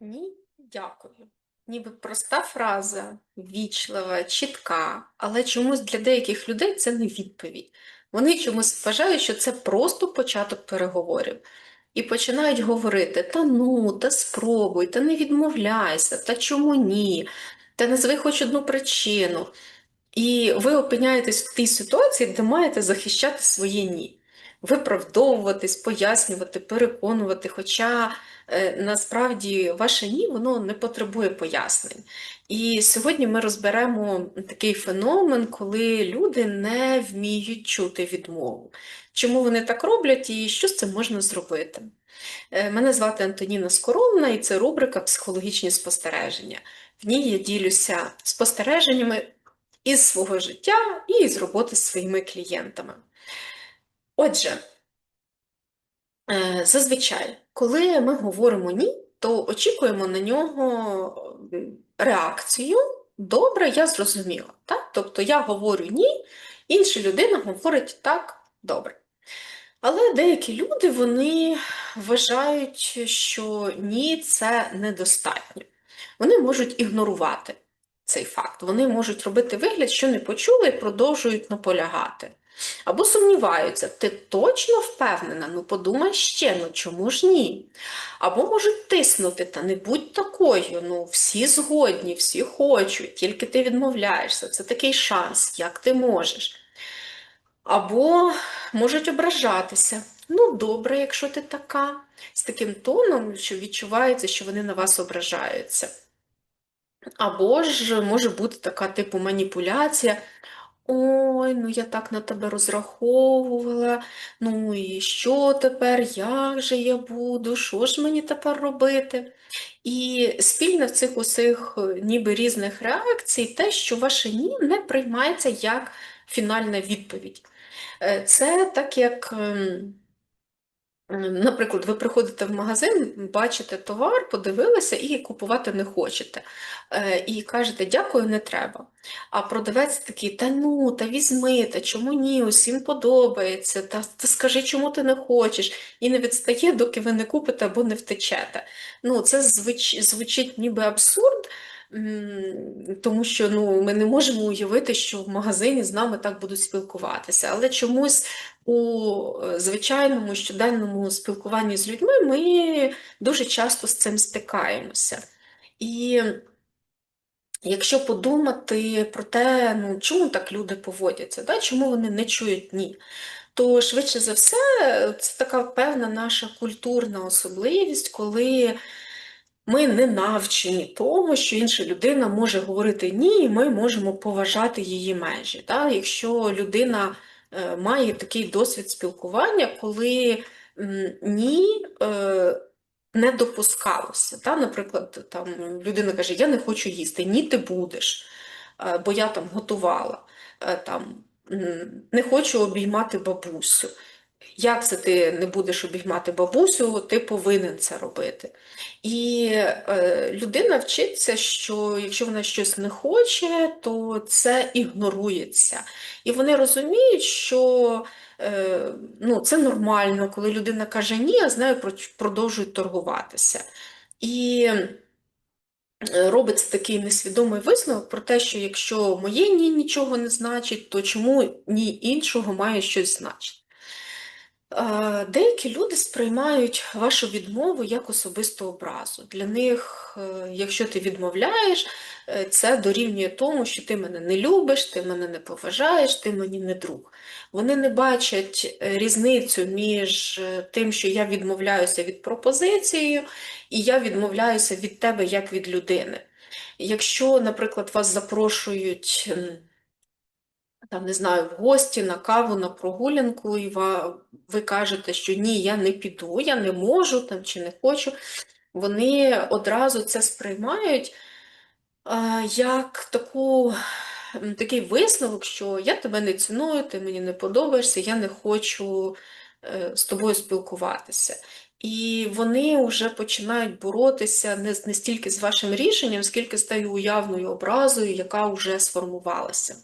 Ні, дякую. Ніби проста фраза, вічлива, чітка, але чомусь для деяких людей це не відповідь. Вони чомусь вважають, що це просто початок переговорів. І починають говорити: та ну, та спробуй, та не відмовляйся, та чому ні, та назви хоч одну причину. І ви опиняєтесь в тій ситуації, де маєте захищати своє ні. Виправдовуватись, пояснювати, переконувати. Хоча е, насправді ваше ні воно не потребує пояснень. І сьогодні ми розберемо такий феномен, коли люди не вміють чути відмову. Чому вони так роблять і що з цим можна зробити? Е, Мене звати Антоніна Скоромна, і це рубрика Психологічні спостереження. В ній я ділюся спостереженнями із свого життя і з роботи з своїми клієнтами. Отже, е, зазвичай, коли ми говоримо ні, то очікуємо на нього реакцію. Добре, я зрозуміла. Так? Тобто я говорю ні, інша людина говорить так, добре. Але деякі люди вони вважають, що ні, це недостатньо. Вони можуть ігнорувати цей факт. Вони можуть робити вигляд, що не почули, і продовжують наполягати. Або сумніваються, ти точно впевнена? Ну подумай ще, ну чому ж ні? Або можуть тиснути, та не будь такою, ну всі згодні, всі хочуть, тільки ти відмовляєшся, це такий шанс, як ти можеш. Або можуть ображатися. Ну, добре, якщо ти така, з таким тоном, що відчувається, що вони на вас ображаються. Або ж може бути така типу маніпуляція. Ой, ну я так на тебе розраховувала. Ну і що тепер? Як же я буду? Що ж мені тепер робити? І спільно в цих усіх е, ніби різних реакцій те, що ваше ні не приймається як фінальна відповідь. Е, Це так як. Наприклад, ви приходите в магазин, бачите товар, подивилися і купувати не хочете. Е, І кажете, дякую, не треба. А продавець такий, та ну, та візьми, та чому ні, усім подобається, та, та скажи, чому ти не хочеш, і не відстає, доки ви не купите або не втечете. Ну, Це звич, звучить ніби абсурд, тому що ну, ми не можемо уявити, що в магазині з нами так будуть спілкуватися. Але чомусь у е, звичайному щоденному спілкуванні з людьми ми дуже часто з цим стикаємося. І якщо подумати про те, ну, чому так люди поводяться, да? чому вони не чують ні, то швидше за все це така певна наша культурна особливість, коли ми не навчені тому, що інша людина може говорити ні, і ми можемо поважати її межі. Да? Якщо людина е, має такий досвід спілкування, коли ні е, не допускалося. Да? Наприклад, там людина каже, я не хочу їсти, ні, ти будеш, е, бо я там готувала, там, не хочу обіймати бабусю. Як це ти не будеш обіймати бабусю, ти повинен це робити. І е, людина вчиться, що якщо вона щось не хоче, то це ігнорується. І вони розуміють, що е, ну, це нормально, коли людина каже ні, а з нею продовжують торгуватися. І е, робиться такий несвідомий висновок про те, що якщо моє ні нічого не значить, то чому ні іншого має щось значити. Деякі люди сприймають вашу відмову як особисту образу. Для них, е, якщо ти відмовляєш, е, це дорівнює тому, що ти мене не любиш, ти мене не поважаєш, ти мені не друг. Вони не бачать е, різницю між тим, що я відмовляюся від пропозиції, і я відмовляюся від тебе як від людини. Якщо, наприклад, вас запрошують. Там, не знаю, в гості, на каву, на прогулянку, і ви кажете, що ні, я не піду, я не можу там, чи не хочу, вони одразу це сприймають як таку, такий висновок, що я тебе не ціную, ти мені не подобаєшся, я не хочу е, з тобою спілкуватися. І вони вже починають боротися не, не стільки з вашим рішенням, скільки з тією уявною образою, яка вже сформувалася.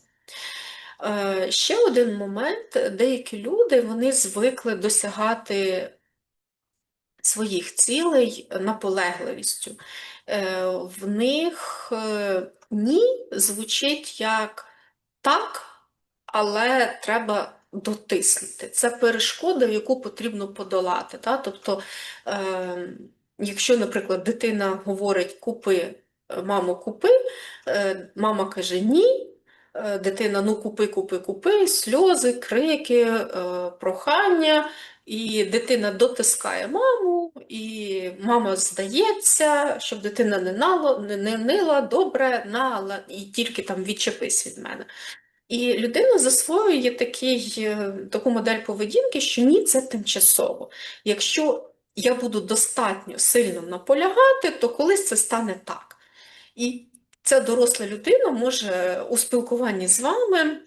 Е, Ще один момент, деякі люди вони звикли досягати своїх цілей наполегливістю. Е, В них е, ні звучить як так, але треба дотиснути. Це перешкода, яку потрібно подолати. Та? Тобто, якщо, наприклад, дитина говорить купи, мамо, купи, мама каже ні. Е, Дитина, ну купи, купи, купи, сльози, крики, е, прохання, і дитина дотискає маму, і мама здається, щоб дитина не нала, не, не нила, добре, нала, і тільки там відчепись від мене. І людина засвоює такий, е, таку модель поведінки, що ні, це тимчасово. Якщо я буду достатньо сильно наполягати, то колись це стане так. І ця доросла людина може у спілкуванні з вами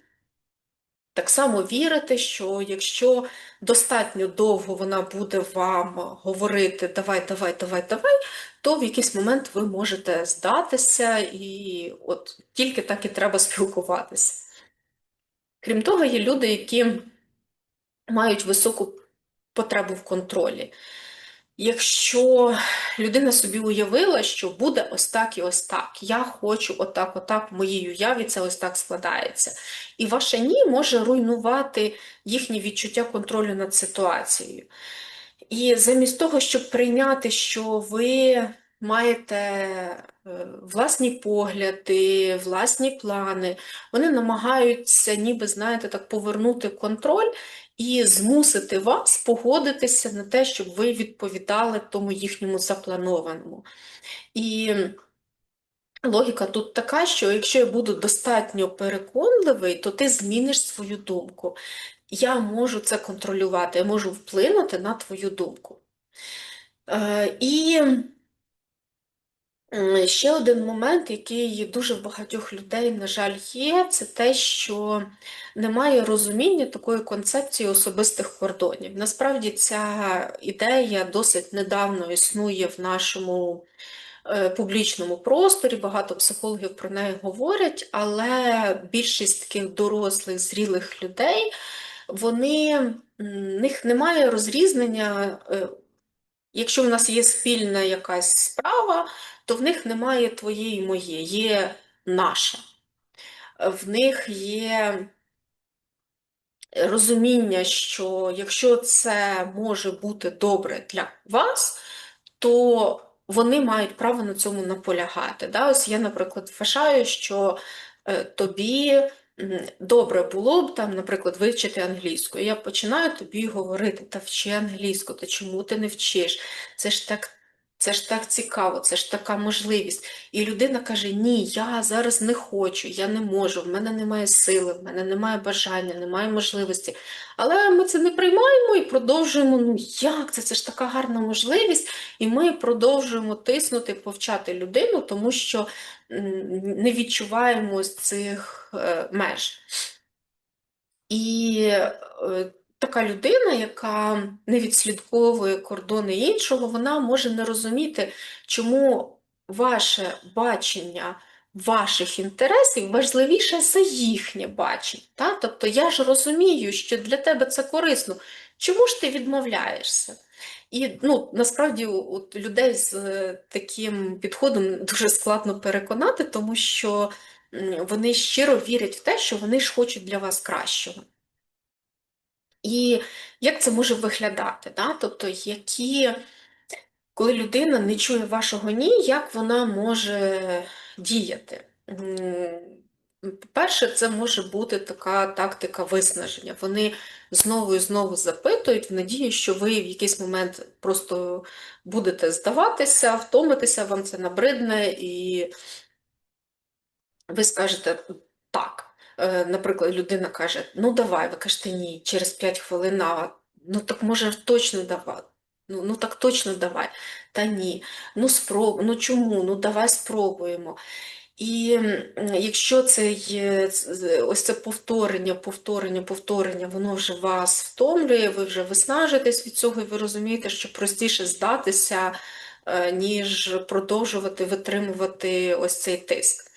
так само вірити, що якщо достатньо довго вона буде вам говорити давай, давай, давай, давай, то в якийсь момент ви можете здатися, і от тільки так і треба спілкуватися. Крім того, є люди, які мають високу потребу в контролі. Якщо людина собі уявила, що буде ось так і ось так, я хочу отак, отак, в моїй уяві це ось так складається. І ваше ні може руйнувати їхнє відчуття контролю над ситуацією. І замість того, щоб прийняти, що ви маєте власні погляди, власні плани, вони намагаються, ніби, знаєте, так повернути контроль і змусити вас погодитися на те, щоб ви відповідали тому їхньому запланованому. І логіка тут така, що якщо я буду достатньо переконливий, то ти зміниш свою думку. Я можу це контролювати, я можу вплинути на твою думку. Е, І ще один момент, який дуже в багатьох людей, на жаль, є, це те, що немає розуміння такої концепції особистих кордонів. Насправді, ця ідея досить недавно існує в нашому е, публічному просторі, багато психологів про неї говорять, але більшість таких дорослих, зрілих людей, вони, в них немає розрізнення. Е, якщо в нас є спільна якась справа, то в них немає твоє і моє, є наше. В них є розуміння, що якщо це може бути добре для вас, то вони мають право на цьому наполягати. Да? Ось я, наприклад, вважаю, що е, тобі добре було б там, наприклад, вивчити англійську. Я починаю тобі говорити, та вчи англійську, та чому ти не вчиш? Це ж так це ж так цікаво, це ж така можливість. І людина каже: Ні, я зараз не хочу, я не можу, в мене немає сили, в мене немає бажання, немає можливості. Але ми це не приймаємо і продовжуємо. Ну як це? Це ж така гарна можливість, і ми продовжуємо тиснути, повчати людину, тому що не відчуваємо цих е, меж. І е, така людина, яка не відслідковує кордони іншого, вона може не розуміти, чому ваше бачення ваших інтересів важливіше за їхнє бачення. Та? Тобто я ж розумію, що для тебе це корисно. Чому ж ти відмовляєшся? І ну, насправді от людей з е, таким підходом дуже складно переконати, тому що вони щиро вірять в те, що вони ж хочуть для вас кращого. І як це може виглядати? Да? Тобто, які, коли людина не чує вашого ні, як вона може діяти? По-перше, це може бути така тактика виснаження. Вони знову і знову запитують в надії, що ви в якийсь момент просто будете здаватися, втомитися, вам це набридне, і ви скажете наприклад, людина каже, ну давай, ви кажете ні, через 5 хвилин, а ну так може точно давай. Ну ну так точно давай. Та ні. Ну спроб... ну чому? Ну давай спробуємо. І якщо це є ось це повторення, повторення, повторення, воно вже вас втомлює, ви вже виснажитесь від цього, і ви розумієте, що простіше здатися, е, ніж продовжувати витримувати ось цей тиск.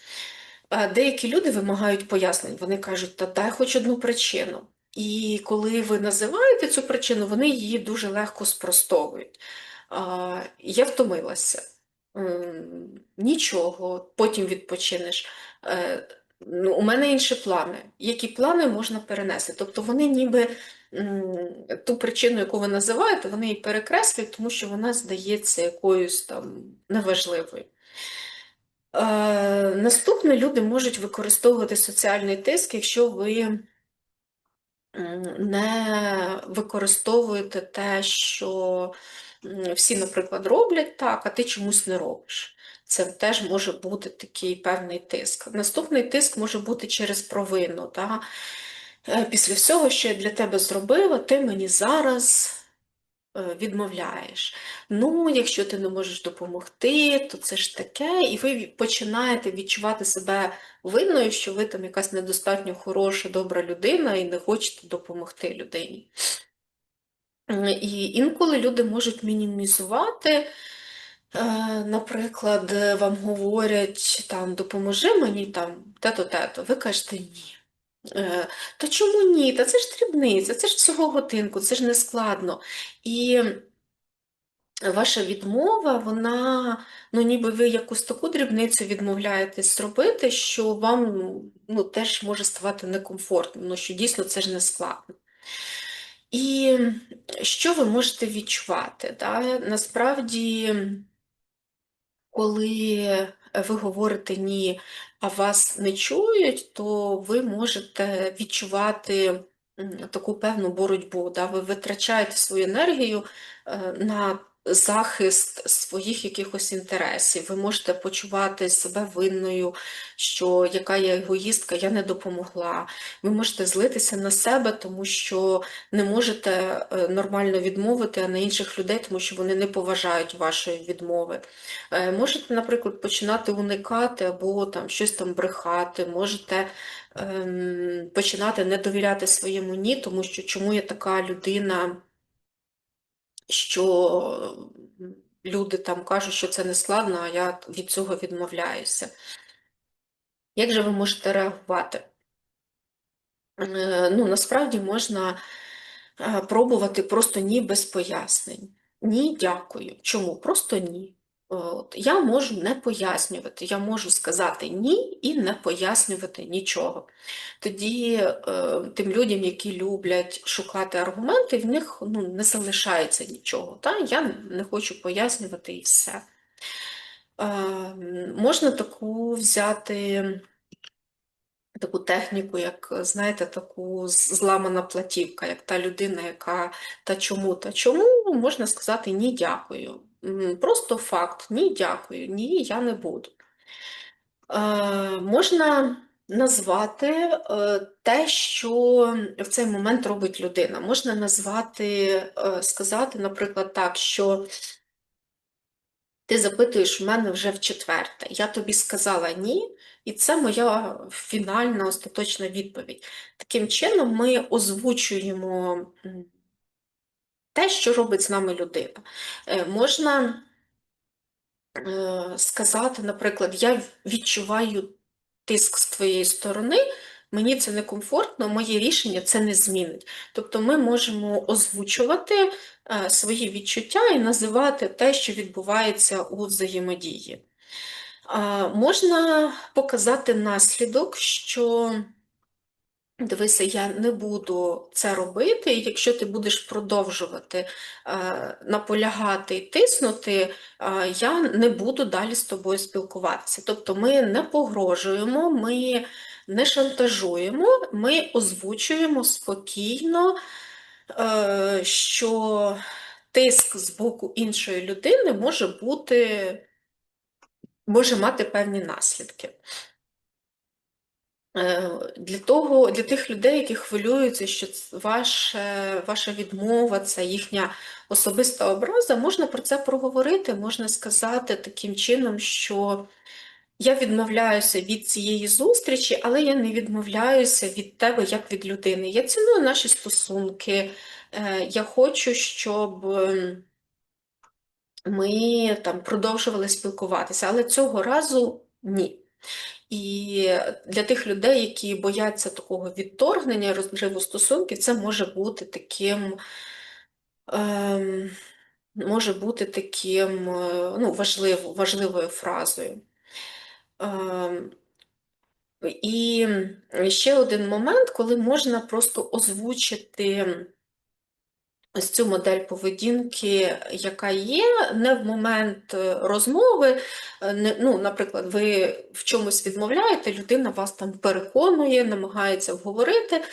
Деякі люди вимагають пояснень, вони кажуть, та дай хоч одну причину. І коли ви називаєте цю причину, вони її дуже легко спростовують. я втомилася. Нічого, потім відпочинеш. Е, ну, у мене інші плани. Які плани можна перенести? Тобто вони ніби ту причину, яку ви називаєте, вони її перекреслюють, тому що вона здається якоюсь там неважливою. Е, наступне люди можуть використовувати соціальний тиск, якщо ви не використовуєте те, що всі, наприклад, роблять так, а ти чомусь не робиш. Це теж може бути такий певний тиск. Наступний тиск може бути через провину. Так? Е, після всього, що я для тебе зробила, ти мені зараз відмовляєш. Ну, якщо ти не можеш допомогти, то це ж таке, і ви починаєте відчувати себе винною, що ви там якась недостатньо хороша, добра людина і не хочете допомогти людині. І інколи люди можуть мінімізувати. Е, наприклад, вам говорять, там, допоможи мені там, те-то, Ви кажете ні. Е, та чому ні? Та це ж дрібниця, це ж всього годинку, це ж не складно. І ваша відмова, вона, ну ніби ви якусь таку дрібницю відмовляєтесь зробити, що вам ну, теж може ставати некомфортно, ну, що дійсно це ж не складно. І що ви можете відчувати? Да? Насправді, коли ви говорите ні, а вас не чують, то ви можете відчувати таку певну боротьбу. Да? Ви витрачаєте свою енергію е, на захист своїх якихось інтересів. Ви можете почувати себе винною, що яка я егоїстка, я не допомогла. Ви можете злитися на себе, тому що не можете е, нормально відмовити, а на інших людей, тому що вони не поважають вашої відмови. Е, можете, наприклад, починати уникати або там щось там брехати, можете ем, починати не довіряти своєму ні, тому що чому я така людина що люди там кажуть, що це не складно, а я від цього відмовляюся. Як же ви можете реагувати? Е, ну, Насправді можна е, пробувати просто ні без пояснень. Ні, дякую. Чому? Просто ні. От. Я можу не пояснювати, я можу сказати ні і не пояснювати нічого. Тоді е, тим людям, які люблять шукати аргументи, в них ну, не залишається нічого. Та? Я не хочу пояснювати і все. Е, можна таку взяти. Таку техніку, як, знаєте, таку зламана платівка, як та людина, яка та чому, та чому, можна сказати ні, дякую. Просто факт, ні, дякую, ні, я не буду. Е, Можна назвати е, те, що в цей момент робить людина. Можна назвати, е, сказати, наприклад, так, що ти запитуєш в мене вже в четверте. Я тобі сказала ні, і це моя фінальна остаточна відповідь. Таким чином, ми озвучуємо те, що робить з нами людина. Е, можна е, сказати, наприклад, я відчуваю тиск з твоєї сторони, мені це некомфортно, моє рішення це не змінить. Тобто ми можемо озвучувати е, свої відчуття і називати те, що відбувається у взаємодії. Можна показати наслідок, що Дивися, я не буду це робити, якщо ти будеш продовжувати е, наполягати і тиснути, е, я не буду далі з тобою спілкуватися. Тобто ми не погрожуємо, ми не шантажуємо, ми озвучуємо спокійно, е, що тиск з боку іншої людини може бути, може мати певні наслідки. Е, для того, для тих людей, які хвилюються, що ваша, ваша відмова, це їхня особиста образа, можна про це проговорити, можна сказати таким чином, що я відмовляюся від цієї зустрічі, але я не відмовляюся від тебе як від людини. Я ціную наші стосунки, е, я хочу, щоб ем, ми там продовжували спілкуватися, але цього разу ні. І для тих людей, які бояться такого відторгнення, розриву стосунків, це може бути таким ем, може бути таким е, ну, важлив, важливою фразою. Ем, І ще один момент, коли можна просто озвучити ось цю модель поведінки, яка є, не в момент е, розмови. е, не- Ну, наприклад, ви в чомусь відмовляєте, людина вас там переконує, намагається вговорити.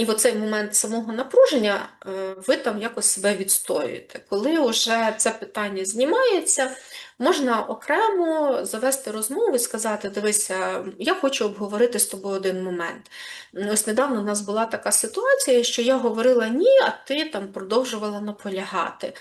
І в оцей момент самого напруження е, ви там якось себе відстоюєте. Коли вже це питання знімається, можна окремо завести розмову і сказати: дивися, я хочу обговорити з тобою один момент. Ось недавно у нас була така ситуація, що я говорила ні, а ти там продовжувала наполягати.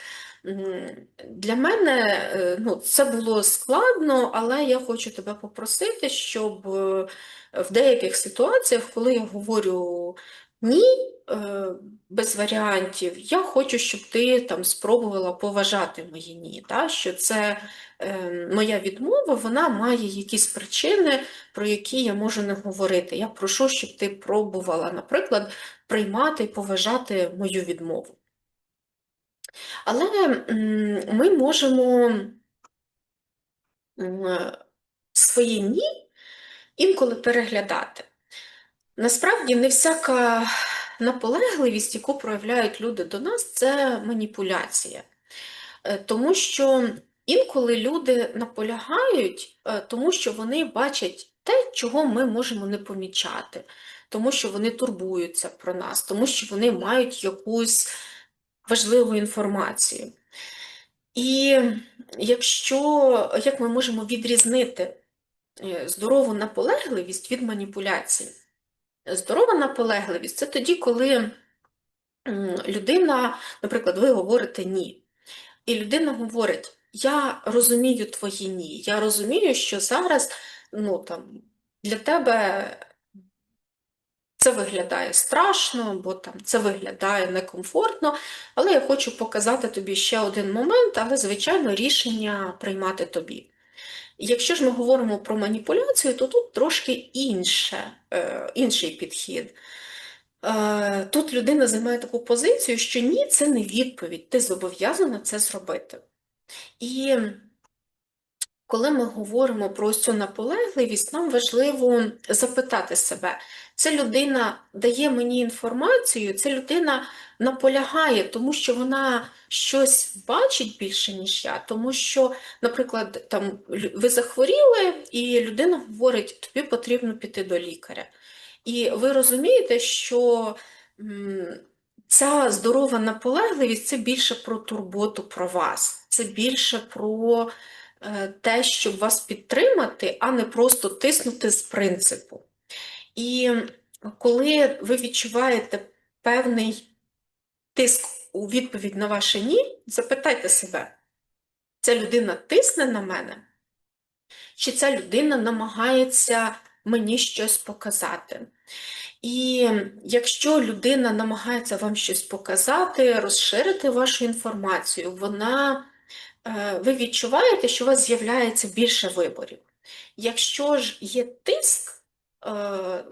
Для мене е, ну, це було складно, але я хочу тебе попросити, щоб е, в деяких ситуаціях, коли я говорю ні, е, без варіантів. Я хочу, щоб ти там спробувала поважати мої ні. Та? Що це е, моя відмова, вона має якісь причини, про які я можу не говорити. Я прошу, щоб ти пробувала, наприклад, приймати і поважати мою відмову. Але ми можемо м, свої ні інколи переглядати. Насправді, не всяка наполегливість, яку проявляють люди до нас, це маніпуляція. Е, Тому що інколи люди наполягають, е, тому що вони бачать те, чого ми можемо не помічати, тому що вони турбуються про нас, тому що вони мають якусь важливу інформацію. І якщо як ми можемо відрізнити е, здорову наполегливість від маніпуляції? Здорова наполегливість це тоді, коли людина, наприклад, ви говорите ні. І людина говорить: Я розумію твої ні, я розумію, що зараз ну, там, для тебе це виглядає страшно, бо там це виглядає некомфортно, але я хочу показати тобі ще один момент, але, звичайно, рішення приймати тобі. Якщо ж ми говоримо про маніпуляцію, то тут трошки інше, е, інший підхід. Е, Тут людина займає таку позицію, що ні, це не відповідь, ти зобов'язана це зробити. І коли ми говоримо про цю наполегливість, нам важливо запитати себе, ця людина дає мені інформацію, ця людина наполягає, тому що вона щось бачить більше, ніж я, тому що, наприклад, там ви захворіли, і людина говорить, тобі потрібно піти до лікаря. І ви розумієте, що ця здорова наполегливість це більше про турботу про вас, це більше про е, те, щоб вас підтримати, а не просто тиснути з принципу. І коли ви відчуваєте певний тиск у відповідь на ваше ні, запитайте себе, ця людина тисне на мене? Чи ця людина намагається мені щось показати? І якщо людина намагається вам щось показати, розширити вашу інформацію, вона, е, ви відчуваєте, що у вас з'являється більше виборів. Якщо ж є тиск,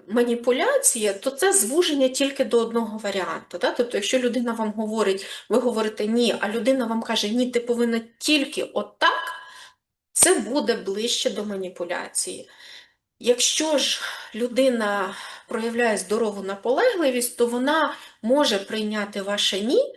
маніпуляція, то це звуження тільки до одного варіанту. Да? Тобто, якщо людина вам говорить, ви говорите ні, а людина вам каже, ні, ти повинна тільки отак, це буде ближче до маніпуляції. Якщо ж людина проявляє здорову наполегливість, то вона може прийняти ваше ні,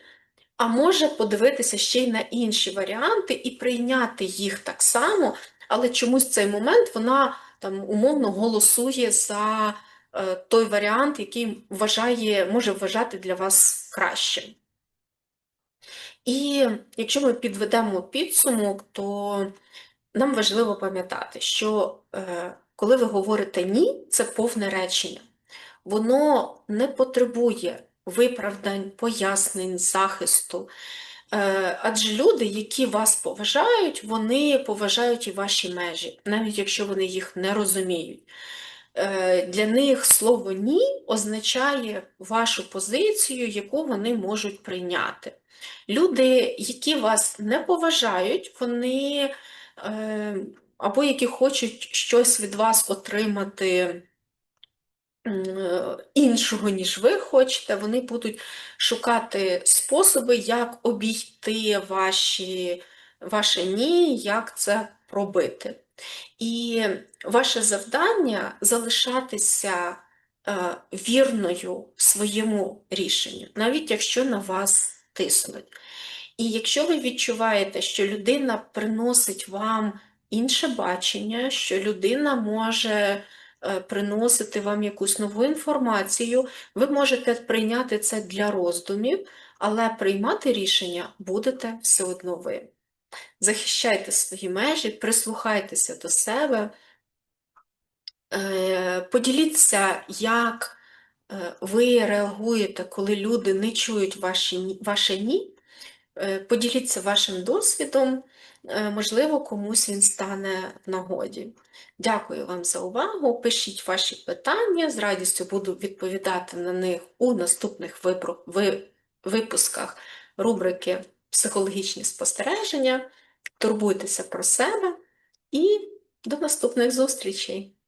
а може подивитися ще й на інші варіанти і прийняти їх так само, але чомусь цей момент вона там умовно голосує за е, той варіант, який вважає, може вважати для вас кращим. І якщо ми підведемо підсумок, то нам важливо пам'ятати, що е, коли ви говорите ні, це повне речення. Воно не потребує виправдань, пояснень, захисту. Е, адже люди, які вас поважають, вони поважають і ваші межі, навіть якщо вони їх не розуміють. Е, для них слово ні означає вашу позицію, яку вони можуть прийняти. Люди, які вас не поважають, вони е, або які хочуть щось від вас отримати іншого, ніж ви хочете, вони будуть шукати способи, як обійти ваші, ваше ні, як це пробити. І ваше завдання залишатися е, вірною своєму рішенню, навіть якщо на вас тиснуть. І якщо ви відчуваєте, що людина приносить вам інше бачення, що людина може приносити вам якусь нову інформацію, ви можете прийняти це для роздумів, але приймати рішення будете все одно ви. Захищайте свої межі, прислухайтеся до себе, Е, поділіться, як е, ви реагуєте, коли люди не чують ваші, ваше ні. Е, Поділіться вашим досвідом, е, можливо, комусь він стане в нагоді. Дякую вам за увагу. Пишіть ваші питання, з радістю буду відповідати на них у наступних випусках рубрики Психологічні спостереження. Турбуйтеся про себе і до наступних зустрічей!